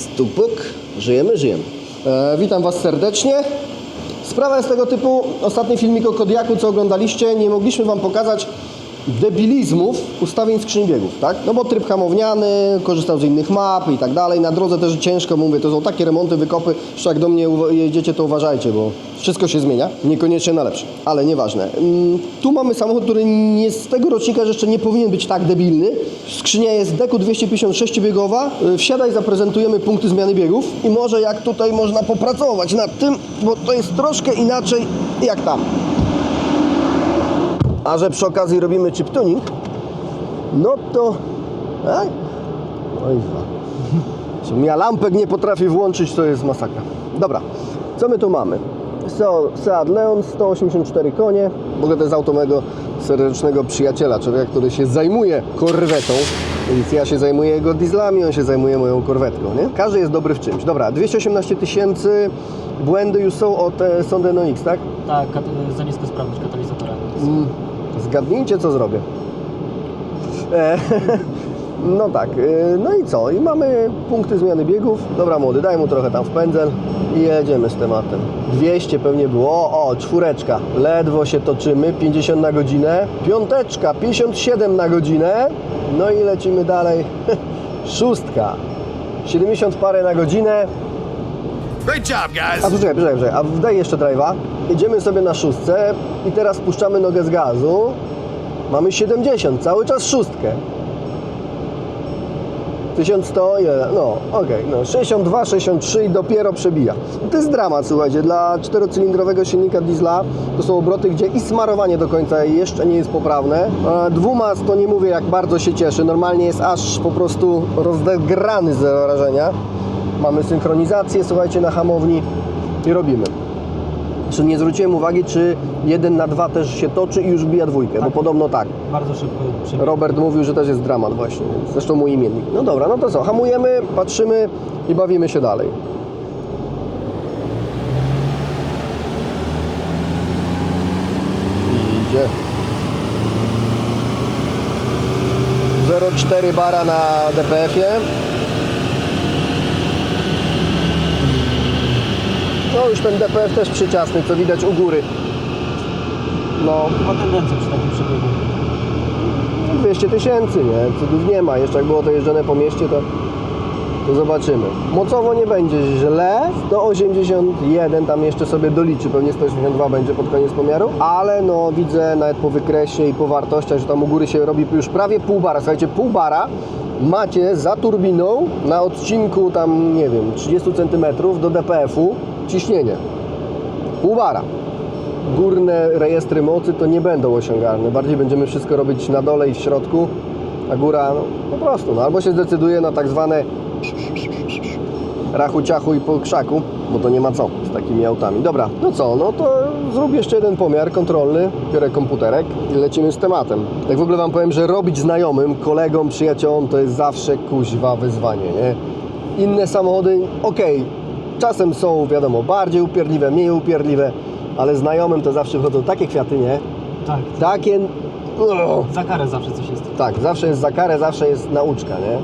Stupuk. Żyjemy, żyjemy. E, witam Was serdecznie. Sprawa jest tego typu. Ostatni filmik o Kodiaku, co oglądaliście, nie mogliśmy Wam pokazać debilizmów ustawień skrzyń biegów, tak? No bo tryb hamowniany, korzystał z innych map i tak dalej. Na drodze też ciężko, mówię, to są takie remonty, wykopy, że jak do mnie jedziecie, to uważajcie, bo wszystko się zmienia, niekoniecznie na lepsze, ale nieważne. Mm, Tu mamy samochód, który nie z tego rocznika, jeszcze nie powinien być tak debilny. Skrzynia jest deku 256 biegowa. Y, Wsiadaj, zaprezentujemy punkty zmiany biegów i może jak tutaj można popracować nad tym, bo to jest troszkę inaczej jak tam. A że przy okazji robimy chip tuning, no to... Tak? Oj. Ja lampek nie potrafię włączyć, to jest masakra. Dobra, co my tu mamy? So- Seat Leon, 184 konie. W ogóle to jest auto mojego serdecznego przyjaciela, człowieka, który się zajmuje korwetą. Więc ja się zajmuję jego dieslami, on się zajmuje moją korwetką, nie? Każdy jest dobry w czymś. Dobra, 218 tysięcy, błędy już są od e, Sondeno X, tak? Tak, kat- za niska sprawność katalizatora. Mm, Zgadnijcie, co zrobię. E, no tak, e, no i co? I mamy punkty zmiany biegów. Dobra, młody, daj mu trochę tam w pędzel i jedziemy z tematem. 200 pewnie było. O, o, czwóreczka. Ledwo się toczymy, 50 na godzinę. Piąteczka, 57 na godzinę. No i lecimy dalej. Szóstka. 70 parę na godzinę. Great job, guys. A poczekaj, poczekaj, poczekaj. A daj jeszcze drive'a. Jedziemy sobie na szóstce i teraz puszczamy nogę z gazu. Mamy 70, cały czas szóstkę. 1100, ile? no okej, no 62, 63 i dopiero przebija. To jest dramat, słuchajcie, dla czterocylindrowego silnika diesla to są obroty, gdzie i smarowanie do końca jeszcze nie jest poprawne. A Dwumaz to nie mówię jak bardzo się cieszy, normalnie jest aż po prostu rozdegrany z wrażenia. Mamy synchronizację, słuchajcie, na hamowni i robimy. Czy nie zwróciłem uwagi, czy jeden na dwa też się toczy i już bija dwójkę, bo Tak. podobno tak. Bardzo szybko przebiega. Robert mówił, że też jest dramat właśnie, zresztą mój imiennik. No dobra, no to co, hamujemy, patrzymy i bawimy się dalej. Idzie. 0,4 bara na DPF-ie. No już ten DPF też przyciasny, co widać u góry. No, Ma tendencję przy takim przebiegu. 200 tysięcy, nie? Cudów nie ma. Jeszcze jak było to jeżdżone po mieście, to, to zobaczymy. Mocowo nie będzie źle. 181 tam jeszcze sobie doliczy, pewnie 182 będzie pod koniec pomiaru, ale no widzę nawet po wykresie i po wartościach, że tam u góry się robi już prawie pół bara. Słuchajcie, pół bara macie za turbiną na odcinku tam, nie wiem, 30 cm do DPF-u ciśnienie. Pół górne rejestry mocy to nie będą osiągalne. Bardziej będziemy wszystko robić na dole i w środku, a góra no, po prostu, no, albo się zdecyduje na tak zwane rachu, ciachu i po krzaku, bo to nie ma co z takimi autami. Dobra, no co, no to zrób jeszcze jeden pomiar kontrolny, biorę komputerek i lecimy z tematem. Tak w ogóle Wam powiem, że robić znajomym, kolegom, przyjaciołom to jest zawsze kuźwa wyzwanie, nie? Inne samochody, okej, czasem są, wiadomo, bardziej upierdliwe, mniej upierdliwe, ale znajomym to zawsze wchodzą takie kwiaty, nie? Tak. Takie... O, Za karę zawsze coś jest. tak, zawsze jest za karę, zawsze jest nauczka, nie?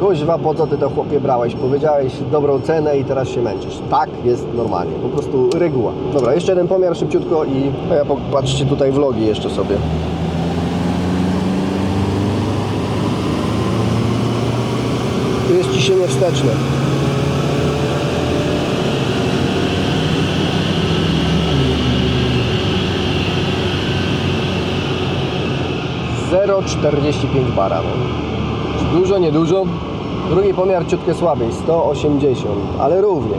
Kuźwa, po co ty to chłopie brałeś? Powiedziałeś dobrą cenę i teraz się męczysz. Tak jest normalnie, po prostu reguła. Dobra, jeszcze jeden pomiar szybciutko i a ja popatrzcie tutaj vlogi jeszcze sobie. Tu jest ciśnienie wsteczne. 0,45 bara. No. Dużo, niedużo. Drugi pomiar ciutkę słabiej, 180, ale równie.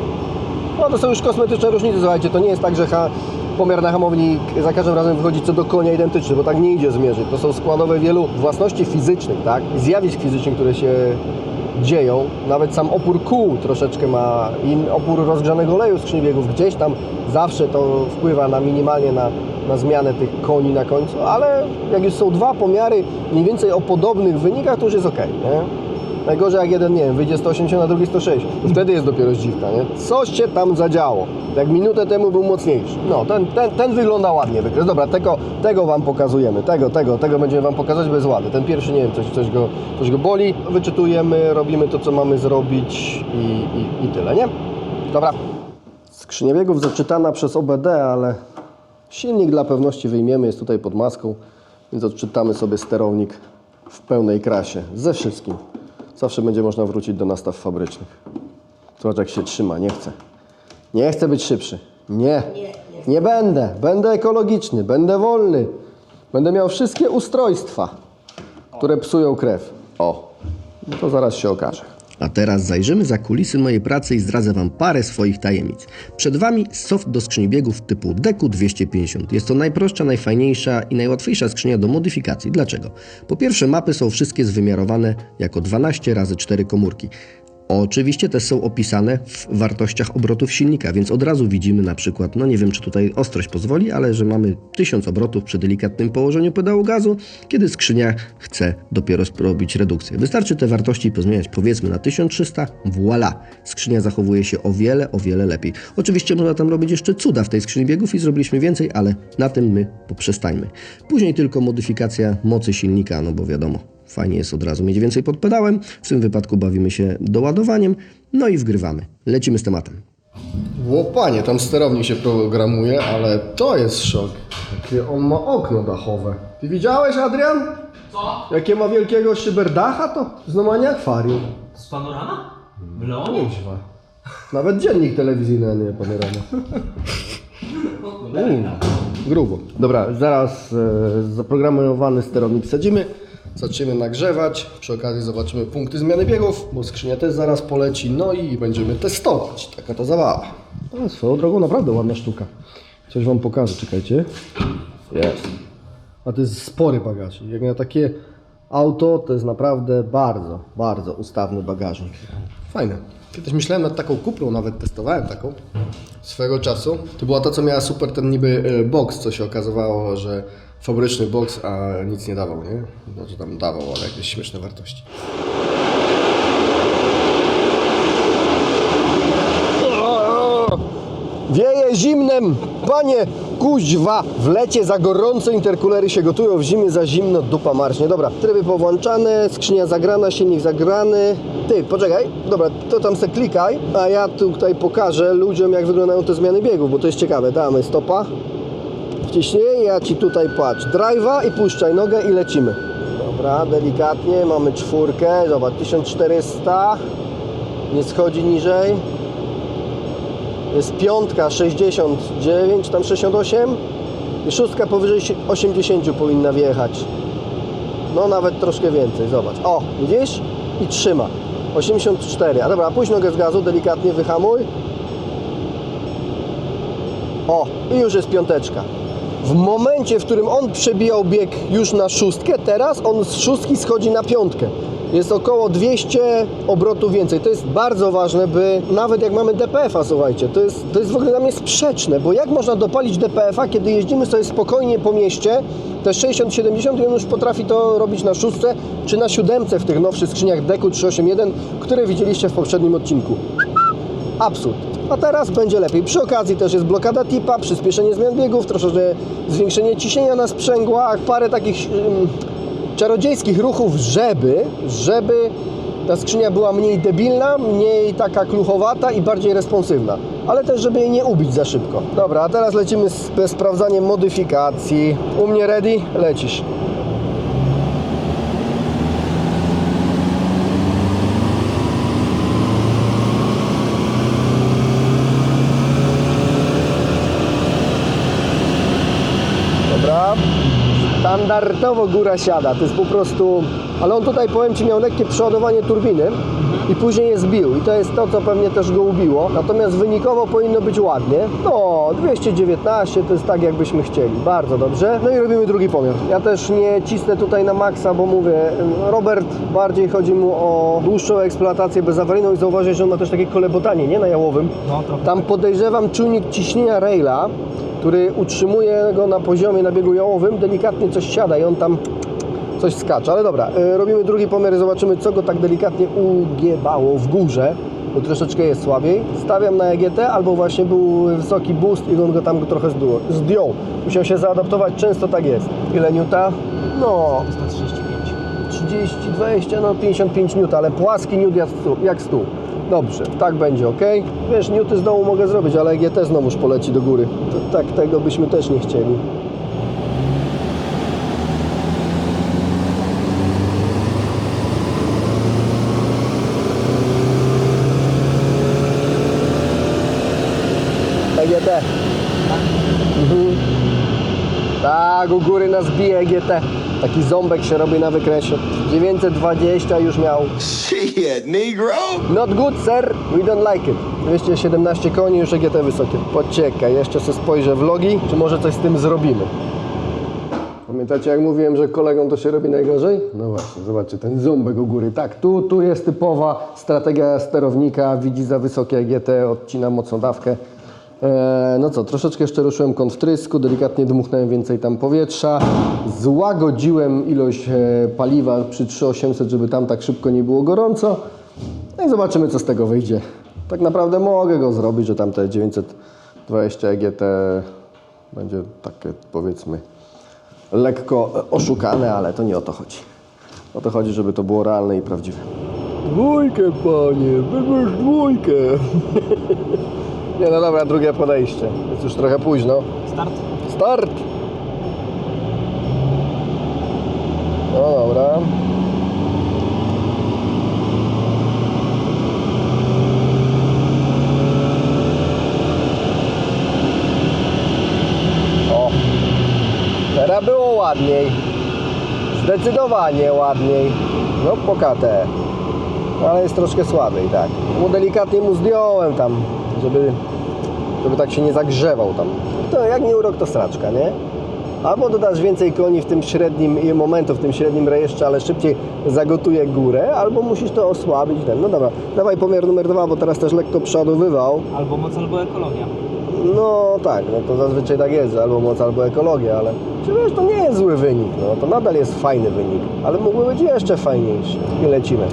No to są już kosmetyczne różnice, słuchajcie, to nie jest tak, że ha, pomiar na hamowni za każdym razem wychodzi co do konia identyczny, bo tak nie idzie zmierzyć. To są składowe wielu własności fizycznych, tak? Zjawisk fizycznych, które się dzieją. Nawet sam opór kół troszeczkę ma, i opór rozgrzanego oleju skrzyni biegów gdzieś tam zawsze to wpływa na minimalnie na, na zmianę tych koni na końcu, ale jak już są dwa pomiary mniej więcej o podobnych wynikach, to już jest ok, nie? Najgorzej jak jeden, nie wiem, wyjdzie 180, a drugi 106. To wtedy jest dopiero zdziwka, nie? Coś się tam zadziało. Jak minutę temu był mocniejszy. No, ten, ten, ten wygląda ładnie wykres. Dobra, tego, tego Wam pokazujemy. Tego, tego, tego będziemy Wam pokazać, bo jest ładny. Ten pierwszy, nie wiem, coś, coś, go, coś go boli. Wyczytujemy, robimy to, co mamy zrobić i, i, i tyle, nie? Dobra. Skrzynia biegów zaczytana przez OBD, ale silnik dla pewności wyjmiemy, jest tutaj pod maską, więc odczytamy sobie sterownik w pełnej krasie, ze wszystkim. Zawsze będzie można wrócić do nastaw fabrycznych. Zobacz jak się trzyma, nie chcę. Nie chcę być szybszy. Nie. Nie będę. Będę ekologiczny, będę wolny. Będę miał wszystkie ustrojstwa, które psują krew. O, no to zaraz się okaże. A teraz zajrzymy za kulisy mojej pracy i zdradzę Wam parę swoich tajemnic. Przed Wami soft do skrzyni biegów typu DQ250. Jest to najprostsza, najfajniejsza i najłatwiejsza skrzynia do modyfikacji. Dlaczego? Po pierwsze, mapy są wszystkie zwymiarowane jako 12 razy 4 komórki. Oczywiście też są opisane w wartościach obrotów silnika, więc od razu widzimy na przykład, no nie wiem czy tutaj ostrość pozwoli, ale że mamy 1000 obrotów przy delikatnym położeniu pedału gazu, kiedy skrzynia chce dopiero zrobić redukcję. Wystarczy te wartości pozmieniać powiedzmy na 1300, voilà! Skrzynia zachowuje się o wiele, o wiele lepiej. Oczywiście można tam robić jeszcze cuda w tej skrzyni biegów i zrobiliśmy więcej, ale na tym my poprzestańmy. Później tylko modyfikacja mocy silnika, no bo wiadomo, Fajnie jest od razu mieć więcej pod pedałem. W tym wypadku bawimy się doładowaniem, no i wgrywamy. Lecimy z tematem. Łopanie, tam sterownik się programuje, ale to jest szok. Jakie on ma okno dachowe. Ty widziałeś, Adrian? Co? Jakie ma wielkiego szyberdacha to? Znowu nie akwarium. Z panorama? W Leonie? Kuźwa. Nawet dziennik telewizyjny, a nie panorama. Mm, grubo. Dobra, zaraz e, zaprogramowany sterownik wsadzimy. Zaczniemy nagrzewać. Przy okazji zobaczymy punkty zmiany biegów, bo skrzynia też zaraz poleci. No i będziemy testować. Taka to zabawa. No, swoją drogą naprawdę ładna sztuka. Coś Wam pokażę, czekajcie. Jest. A to jest spory bagażnik. Jak na takie auto, to jest naprawdę bardzo, bardzo ustawny bagażnik. Fajne. Kiedyś myślałem nad taką kuprą, nawet testowałem taką swego czasu. To była ta, co miała super ten niby e, box, co się okazywało, że fabryczny box, a nic nie dawał, nie? Znaczy tam dawał, ale jakieś śmieszne wartości. Wieje zimnem, panie kuźwa, w lecie za gorąco, interkulery się gotują, w zimie za zimno, dupa marśnie. Dobra, tryby powłączane, skrzynia zagrana, silnik zagrany. Ty, poczekaj, dobra, to tam se klikaj, a ja tutaj pokażę ludziom, jak wyglądają te zmiany biegów, bo to jest ciekawe. Damy stopa, wciśnij, ja Ci tutaj patrz, drive'a i puszczaj nogę i lecimy. Dobra, delikatnie, mamy czwórkę, zobacz, 1400, nie schodzi niżej. Jest piątka 69, tam 68 i szóstka powyżej 80 powinna wjechać. No nawet troszkę więcej, zobacz. O, widzisz? I trzyma. 84. A dobra, puść nogę z gazu, delikatnie wyhamuj. O, i już jest piąteczka. W momencie, w którym on przebijał bieg już na szóstkę, teraz on z szóstki schodzi na piątkę. Jest około 200 obrotów więcej. To jest bardzo ważne, by nawet jak mamy DPF-a, słuchajcie, to jest, to jest w ogóle dla mnie sprzeczne, bo jak można dopalić DPF-a, kiedy jeździmy sobie spokojnie po mieście, te 60-70 i on już potrafi to robić na szóstce czy na siódemce w tych nowszych skrzyniach DEKU 381, które widzieliście w poprzednim odcinku. Absurd. A teraz będzie lepiej. Przy okazji też jest blokada tipa, przyspieszenie zmian biegów, troszeczkę zwiększenie ciśnienia na sprzęgłach, parę takich ym, czarodziejskich ruchów, żeby, żeby ta skrzynia była mniej debilna, mniej taka kluchowata i bardziej responsywna. Ale też, żeby jej nie ubić za szybko. Dobra, a teraz lecimy z, sprawdzaniem modyfikacji. U mnie ready? Lecisz. Dobra. Standardowo góra siada. To jest po prostu. Ale on tutaj powiem Ci miał lekkie przeładowanie turbiny i później je zbił. I to jest to, co pewnie też go ubiło. Natomiast wynikowo powinno być ładnie. No, 219 to jest tak, jakbyśmy chcieli. Bardzo dobrze. No i robimy drugi pomiar. Ja też nie cisnę tutaj na maksa, bo mówię, Robert bardziej chodzi mu o dłuższą eksploatację bezawaryjną i zauważyć, że on ma też takie kolebotanie, nie? Na jałowym. No, trochę. Tam podejrzewam czujnik ciśnienia raila, który utrzymuje go na poziomie na biegu jałowym, delikatnie coś siada i on tam coś skacze. Ale dobra, y, robimy drugi pomiar i zobaczymy, co go tak delikatnie ugiebało w górze, bo troszeczkę jest słabiej. Stawiam na EGT, albo właśnie był wysoki boost i on go tam trochę zdjął. zdjął. Musiał się zaadaptować, często tak jest. Ile niuta? No, 135. 30, 20, no 55 N, ale płaski niut jak stół. Dobrze, tak będzie, ok? Wiesz, niuty z dołu mogę zrobić, ale EGT znowuż poleci do góry. To, tak tego byśmy też nie chcieli. EGT. Mhm. Tak, u góry nas bije EGT. Taki ząbek się robi na wykresie. 920 już miał. Shit, Negro. Not good, sir. We don't like it. 217 koni, już EGT wysokie. Poczekaj, jeszcze sobie spojrzę vlogi, czy może coś z tym zrobimy. Pamiętacie jak mówiłem, że kolegom to się robi najgorzej? No właśnie, zobaczcie, ten ząbek u góry. Tak, tu, tu jest typowa strategia sterownika. Widzi za wysokie EGT, odcina mocno dawkę. Eee, no co, troszeczkę jeszcze ruszyłem kąt wtrysku, delikatnie dmuchnąłem więcej tam powietrza. Złagodziłem ilość e, paliwa przy 3800, żeby tam tak szybko nie było gorąco. No i zobaczymy, co z tego wyjdzie. Tak naprawdę mogę go zrobić, że tam te 920 EGT będzie takie, powiedzmy, lekko oszukane, ale to nie o to chodzi. O to chodzi, żeby to było realne i prawdziwe. Dwójkę, panie, wybierz dwójkę. nie, no dobra, drugie podejście. Jest już trochę późno. Start. Start! No dobra. O! Teraz było ładniej. Zdecydowanie ładniej. No pokate. Ale jest troszkę słabiej, tak. Mu delikatnie mu zdjąłem tam, żeby żeby tak się nie zagrzewał tam. To jak nie urok, to straczka, nie? Albo dodasz więcej koni w tym średnim momentu, w tym średnim rejestrze, ale szybciej zagotuje górę, albo musisz to osłabić. Ten. No dobra, dawaj pomiar numer dwa, bo teraz też lekko przodowywał. Albo moc, albo ekologia. No tak, no to zazwyczaj tak jest, albo moc, albo ekologia, ale czy wiesz, to nie jest zły wynik, no to nadal jest fajny wynik, ale mógłby być jeszcze fajniejszy. I lecimy.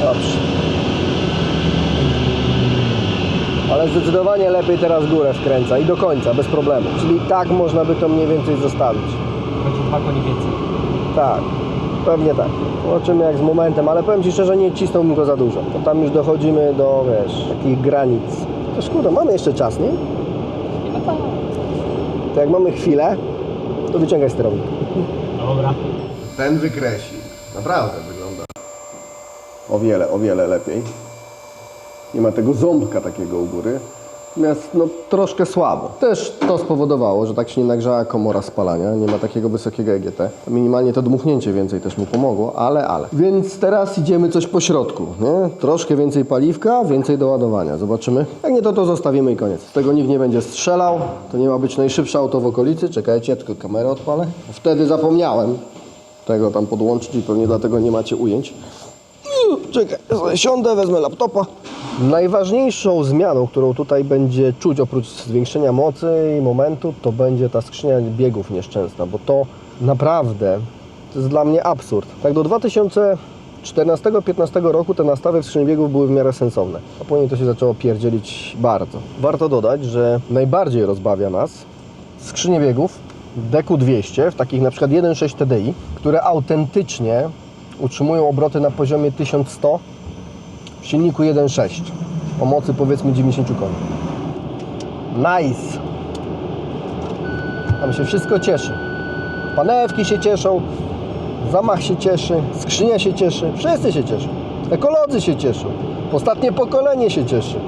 Dobrze. Ale zdecydowanie lepiej teraz górę wkręca i do końca, bez problemu. Czyli tak można by to mniej więcej zostawić. Będzie dwa koni więcej. Tak, pewnie tak. Zobaczymy jak z momentem, ale powiem Ci szczerze, nie cisnąłbym go za dużo. To tam już dochodzimy do, wiesz, takich granic. To szkoda, mamy jeszcze czas, nie? Chyba tak. To jak mamy chwilę, to wyciągaj sterownik. Dobra. Ten wykresik naprawdę wygląda o wiele, o wiele lepiej. Nie ma tego ząbka takiego u góry. Natomiast no, troszkę słabo. Też to spowodowało, że tak się nie nagrzała komora spalania, nie ma takiego wysokiego EGT. Minimalnie to dmuchnięcie więcej też mu pomogło, ale, ale. Więc teraz idziemy coś po środku, nie? Troszkę więcej paliwka, więcej do ładowania. Zobaczymy. Jak nie to, to zostawimy i koniec. Z tego nikt nie będzie strzelał. To nie ma być najszybsze auto w okolicy. Czekajcie, ja tylko kamerę odpalę. Wtedy zapomniałem tego tam podłączyć i pewnie dlatego nie macie ujęć. Czekaj, siądę, wezmę laptopa. Najważniejszą zmianą, którą tutaj będzie czuć oprócz zwiększenia mocy i momentu, to będzie ta skrzynia biegów nieszczęsna, bo to naprawdę to jest dla mnie absurd. Tak do 2014-15 roku te nastawy w skrzyni biegów były w miarę sensowne, a później to się zaczęło pierdzielić bardzo. Warto dodać, że najbardziej rozbawia nas skrzynie biegów DQ200 w takich na przykład 1.6 TDI, które autentycznie utrzymują obroty na poziomie 1100 w silniku 1.6 o mocy powiedzmy 90 koni. Nice! Tam się wszystko cieszy. Panewki się cieszą, zamach się cieszy, skrzynia się cieszy, wszyscy się cieszą. Ekolodzy się cieszą. Ostatnie pokolenie się cieszy.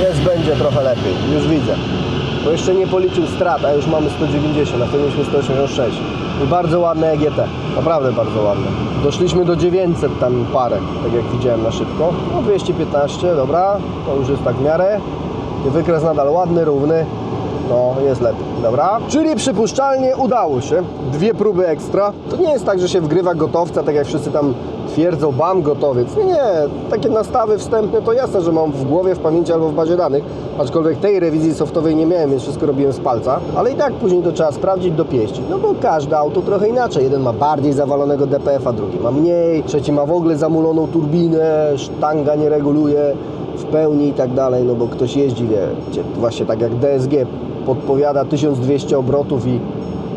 Jest będzie trochę lepiej, już widzę. Bo jeszcze nie policzył strat, a już mamy 190, a wtedy mieliśmy 186. I bardzo ładne EGT. Naprawdę bardzo ładne. Doszliśmy do 900 tam parę, tak jak widziałem na szybko. No 215, dobra, to już jest tak w miarę. Wykres nadal ładny, równy. No, jest lepiej, dobra. Czyli przypuszczalnie udało się. Dwie próby ekstra. To nie jest tak, że się wgrywa gotowca, tak jak wszyscy tam twierdzą, bam, gotowiec. Nie, nie. Takie nastawy wstępne to jasne, że mam w głowie, w pamięci albo w bazie danych. Aczkolwiek tej rewizji softowej nie miałem, więc wszystko robiłem z palca. Ale i tak później to trzeba sprawdzić, dopieścić. No bo każde auto trochę inaczej. Jeden ma bardziej zawalonego DPF-a, drugi ma mniej. Trzeci ma w ogóle zamuloną turbinę, sztanga nie reguluje w pełni i tak dalej, no bo ktoś jeździ, wie, właśnie tak jak DSG podpowiada 1200 obrotów i,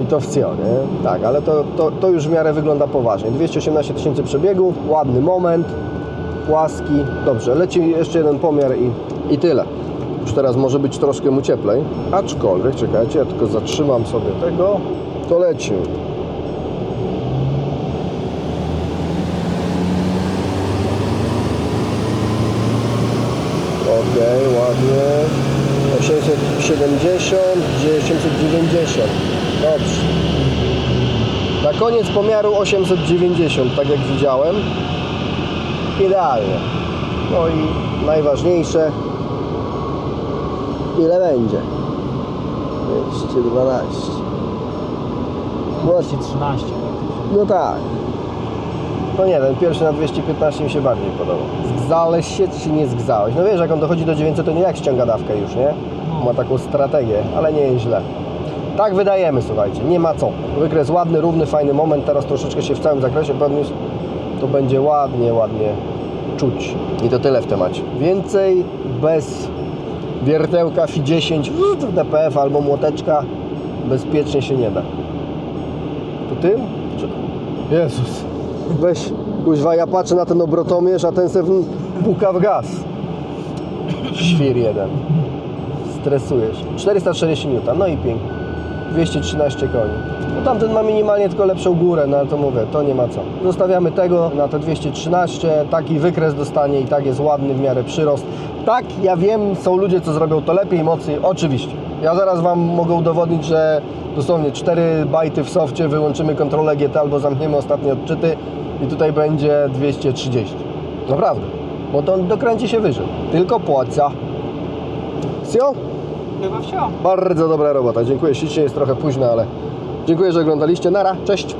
i to w cio, nie? Tak, ale to, to, to już w miarę wygląda poważnie. 218 tysięcy przebiegu, ładny moment, płaski. Dobrze, leci jeszcze jeden pomiar i, i tyle. Już teraz może być troszkę mu cieplej, aczkolwiek, czekajcie, ja tylko zatrzymam sobie tego, to leci. Okej, ładnie. 870, gdzie 890. Dobrze. Na koniec pomiaru 890, tak jak widziałem. Idealnie. No i najważniejsze, ile będzie? 212. No, 213. no tak. No nie, ten pierwszy na 215 mi się bardziej podobał. Zgzałeś się, czy nie zgzałeś? No wiesz, jak on dochodzi do 900, to nie jak ściąga dawkę już, nie? Ma taką strategię, ale nie jest źle. Tak wydajemy, słuchajcie, nie ma co. Wykres ładny, równy, fajny moment, teraz troszeczkę się w całym zakresie podniósł. To będzie ładnie, ładnie czuć. I to tyle w temacie. Więcej bez wiertełka FI 10 w DPF albo młoteczka bezpiecznie się nie da. To tym? Jezus. Weź, kuźwa, ja patrzę na ten obrotomierz, a ten se puka w gaz. Świr jeden. Stresujesz. 440 N, no i pięknie. 213 koni. No tamten ma minimalnie tylko lepszą górę, no ale to mówię, to nie ma co. Zostawiamy tego na te 213, taki wykres dostanie i tak jest ładny w miarę przyrost. Tak, ja wiem, są ludzie, co zrobią to lepiej, mocniej, oczywiście. Ja zaraz Wam mogę udowodnić, że dosłownie 4 bajty w softie, wyłączymy kontrolę GT albo zamkniemy ostatnie odczyty i tutaj będzie 230. Naprawdę, bo to dokręci się wyżej. Tylko płaca. Sio? Chyba. Bardzo dobra robota. Dziękuję ślicznie, jest trochę późno, ale dziękuję, że oglądaliście. Nara, cześć!